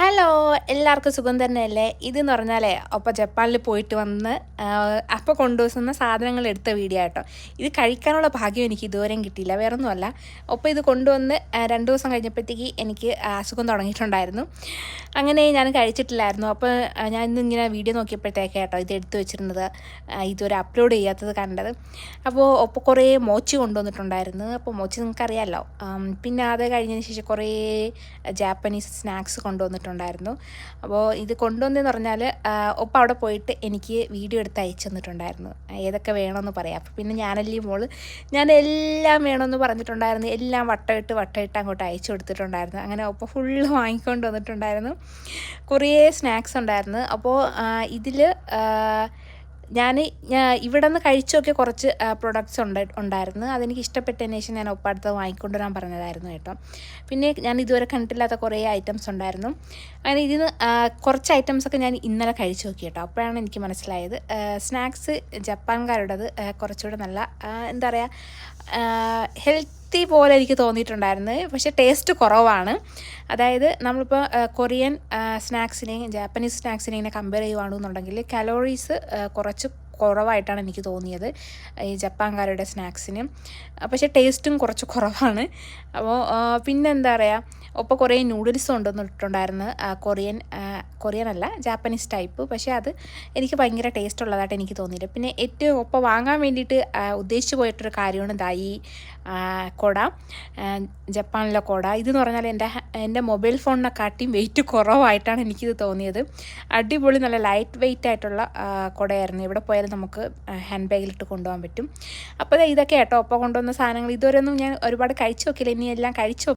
Hello എല്ലാവർക്കും സുഖം തന്നെയല്ലേ? ഇതെന്ന് പറഞ്ഞാലേ ഒപ്പം ജപ്പാനിൽ പോയിട്ട് വന്ന് അപ്പോൾ കൊണ്ടുവന്ന സാധനങ്ങൾ എടുത്ത വീഡിയോ കേട്ടോ ഇത് കഴിക്കാനുള്ള ഭാഗ്യം എനിക്ക് ഇതുവരെയും കിട്ടിയില്ല. വേറെ ഒന്നുമല്ല ഒപ്പം ഇത് കൊണ്ടുവന്ന് രണ്ട് ദിവസം കഴിഞ്ഞപ്പോഴത്തേക്ക് എനിക്ക് അസുഖം തുടങ്ങിയിട്ടുണ്ടായിരുന്നു. അങ്ങനെ ഞാൻ കഴിച്ചിട്ടില്ലായിരുന്നു. അപ്പോൾ ഞാൻ ഇന്ന് ഇങ്ങനെ വീഡിയോ നോക്കിയപ്പോഴത്തേക്ക് കേട്ടോ ഇത് എടുത്തു വെച്ചിരുന്നത്. ഇതുവരെ അപ്ലോഡ് ചെയ്യാത്തത് കണ്ടത്. അപ്പോൾ ഒപ്പം കുറേ മോച്ചി കൊണ്ടുവന്നിട്ടുണ്ടായിരുന്നു. അപ്പോൾ മോച്ചി നിങ്ങൾക്കറിയാമല്ലോ പിന്നെ അത് കഴിഞ്ഞതിന് ശേഷം കുറേ ജാപ്പനീസ് സ്നാക്സ് കൊണ്ടുവന്നിട്ടുണ്ടായിരുന്നു അപ്പോൾ ഇത് കൊണ്ടുവന്നെന്ന് പറഞ്ഞാൽ ഒപ്പം അവിടെ പോയിട്ട് എനിക്ക് വീഡിയോ എടുത്ത് അയച്ചു തന്നിട്ടുണ്ടായിരുന്നു. ഏതൊക്കെ വേണമെന്ന് പറയാം. അപ്പോൾ പിന്നെ ഞാനല്ലേ മോൾ ഞാൻ എല്ലാം വേണമെന്ന് പറഞ്ഞിട്ടുണ്ടായിരുന്നു. എല്ലാം വട്ടമിട്ട് വട്ടമിട്ട് അങ്ങോട്ട് അയച്ചു കൊടുത്തിട്ടുണ്ടായിരുന്നു. അങ്ങനെ ഒപ്പം ഫുള്ള് വാങ്ങിക്കൊണ്ട് വന്നിട്ടുണ്ടായിരുന്നു. കുറേ സ്നാക്സ് ഉണ്ടായിരുന്നു. അപ്പോൾ ഇതിൽ ഞാൻ ഇവിടെ നിന്ന് കഴിച്ചൊക്കെ കുറച്ച് പ്രൊഡക്ട്സ് ഉണ്ട് ഉണ്ടായിരുന്നു. അതെനിക്ക് ഇഷ്ടപ്പെട്ടതിന് ശേഷം ഞാൻ ഒപ്പടുത്ത് വാങ്ങിക്കൊണ്ടുവരാൻ പറഞ്ഞതായിരുന്നു കേട്ടോ. പിന്നെ ഞാൻ ഇതുവരെ കണ്ടിട്ടില്ലാത്ത കുറേ ഐറ്റംസ് ഉണ്ടായിരുന്നു. അങ്ങനെ ഇതിന് കുറച്ച് ഐറ്റംസ് ഒക്കെ ഞാൻ ഇന്നലെ കഴിച്ചു നോക്കി കേട്ടോ. അപ്പോഴാണ് എനിക്ക് മനസ്സിലായത്. സ്നാക്സ് ജപ്പാൻകാരുടേത് കുറച്ചുകൂടെ നല്ല എന്താ പറയുക ഹെൽത്തി പോലെ എനിക്ക് തോന്നിയിട്ടുണ്ടായിരുന്നു പക്ഷേ ടേസ്റ്റ് കുറവാണ്. അതായത് നമ്മളിപ്പോൾ കൊറിയൻ സ്നാക്സിനെയും ജാപ്പനീസ് സ്നാക്സിനെയും കമ്പയർ ചെയ്യുവാണെന്നുണ്ടെങ്കിൽ കലോറീസ് കുറച്ച് കുറവായിട്ടാണ് എനിക്ക് തോന്നിയത് ഈ ജപ്പാൻകാരുടെ സ്നാക്സിന്. പക്ഷേ ടേസ്റ്റും കുറച്ച് കുറവാണ്. അപ്പോൾ പിന്നെന്താ പറയുക ഒപ്പം കുറേ നൂഡിൽസ് കൊണ്ടുവന്നിട്ടുണ്ടായിരുന്നു കൊറിയൻ കൊറിയൻ അല്ല ജാപ്പനീസ് ടൈപ്പ് പക്ഷേ അത് എനിക്ക് ഭയങ്കര ടേസ്റ്റ് ഉള്ളതായിട്ട് എനിക്ക് തോന്നിയില്ല. പിന്നെ ഏറ്റവും ഒപ്പം വാങ്ങാൻ വേണ്ടിയിട്ട് ഉദ്ദേശിച്ചു പോയിട്ടൊരു കാര്യമാണ് ദായി കൊട. ജപ്പാനിലെ കൊട. ഇതെന്ന് പറഞ്ഞാൽ എന്റെ എന്റെ മൊബൈൽ ഫോണിനെക്കാട്ടിയും വെയിറ്റ് കുറവായിട്ടാണ് എനിക്കിത് തോന്നിയത്. അടിപൊളി നല്ല ലൈറ്റ് വെയിറ്റ് ആയിട്ടുള്ള കുടയായിരുന്നു. ഇവിടെ പോയാലും നമുക്ക് ഹാൻഡ് ബാഗിലിട്ട് കൊണ്ടുപോകാൻ പറ്റും. അപ്പോൾ ഇതൊക്കെ കേട്ടോ. ഒപ്പം കൊണ്ടുവന്ന സാധനങ്ങൾ. ഇതുവരെ ഒന്നും ഞാൻ ഒരുപാട് കഴിച്ചു നോക്കില്ല ഇനി എല്ലാം കഴിച്ചു